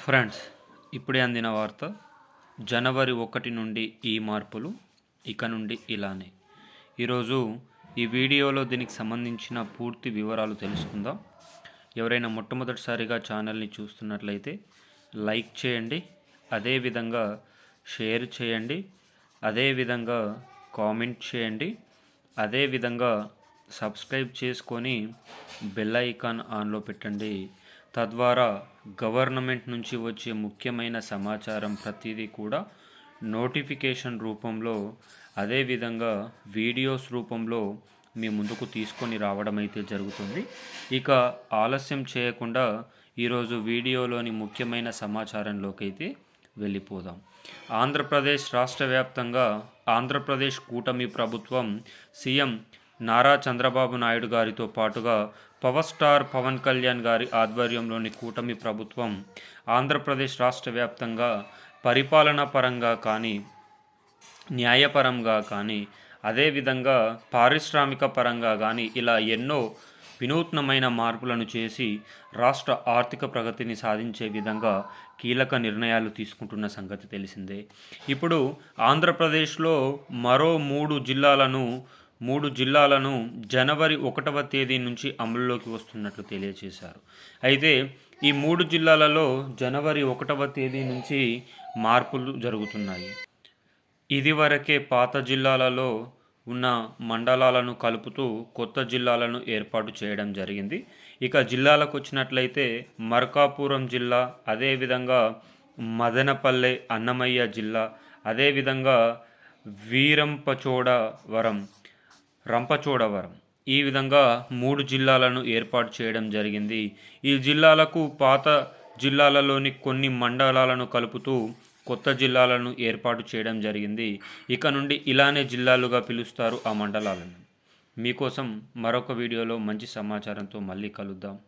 Friends ఇప్పుడే అందిన వార్త జనవరి ఒకటి నుండి ఈ మార్పులు ఇక నుండి ఇలానే. ఈరోజు ఈ వీడియోలో దీనికి సంబంధించిన పూర్తి వివరాలు తెలుసుకుందాం. ఎవరైనా మొట్టమొదటిసారిగా ఛానల్ని చూస్తున్నట్లయితే లైక్ చేయండి అదేవిధంగా షేర్ చేయండి అదేవిధంగా కామెంట్ చేయండి అదేవిధంగా సబ్స్క్రైబ్ చేసుకొని బెల్ ఐకాన్ ఆన్లో పెట్టండి. తద్వారా గవర్నమెంట్ నుంచి వచ్చే ముఖ్యమైన సమాచారం ప్రతిదీ కూడా నోటిఫికేషన్ రూపంలో అదేవిధంగా వీడియోస్ రూపంలో మీ ముందుకు తీసుకొని రావడం అయితే జరుగుతుంది. ఇక ఆలస్యం చేయకుండా ఈరోజు వీడియోలోని ముఖ్యమైన సమాచారంలోకి అయితే వెళ్ళిపోదాం. ఆంధ్రప్రదేశ్ రాష్ట్ర వ్యాప్తంగా ఆంధ్రప్రదేశ్ కూటమి ప్రభుత్వం సీఎం నారా చంద్రబాబు నాయుడు గారితో పాటుగా పవర్ స్టార్ పవన్ కళ్యాణ్ గారి ఆధ్వర్యంలోని కూటమి ప్రభుత్వం ఆంధ్రప్రదేశ్ రాష్ట్ర వ్యాప్తంగా పరిపాలనా పరంగా కానీ న్యాయపరంగా కానీ అదేవిధంగా పారిశ్రామిక పరంగా కానీ ఇలా ఎన్నో వినూత్నమైన మార్పులను చేసి రాష్ట్ర ఆర్థిక ప్రగతిని సాధించే విధంగా కీలక నిర్ణయాలు తీసుకుంటున్న సంగతి తెలిసిందే. ఇప్పుడు ఆంధ్రప్రదేశ్లో మరో మూడు జిల్లాలను మూడు జిల్లాలను జనవరి ఒకటవ తేదీ నుంచి అమలులోకి వస్తున్నట్లు తెలియజేశారు అయితే ఈ మూడు జిల్లాలలో జనవరి ఒకటవ తేదీ నుంచి మార్పులు జరుగుతున్నాయి. ఇదివరకే పాత జిల్లాలలో ఉన్న మండలాలను కలుపుతూ కొత్త జిల్లాలను ఏర్పాటు చేయడం జరిగింది. ఇక జిల్లాలకు వచ్చినట్లయితే మర్కాపురం జిల్లా అదేవిధంగా మదనపల్లె అన్నమయ్య జిల్లా అదేవిధంగా వీరంపచోడవరం రంపచోడవరం. ఈ విధంగా మూడు జిల్లాలను ఏర్పాటు చేయడం జరిగింది. ఈ జిల్లాలకు పాత జిల్లాలలోని కొన్ని మండలాలను కలుపుతూ కొత్త జిల్లాలను ఏర్పాటు చేయడం జరిగింది. ఇక నుండి ఇలానే జిల్లాలుగా పిలుస్తారు ఆ మండలాలను. మీకోసం మరొక వీడియోలో మంచి సమాచారంతో మళ్ళీ కలుద్దాం.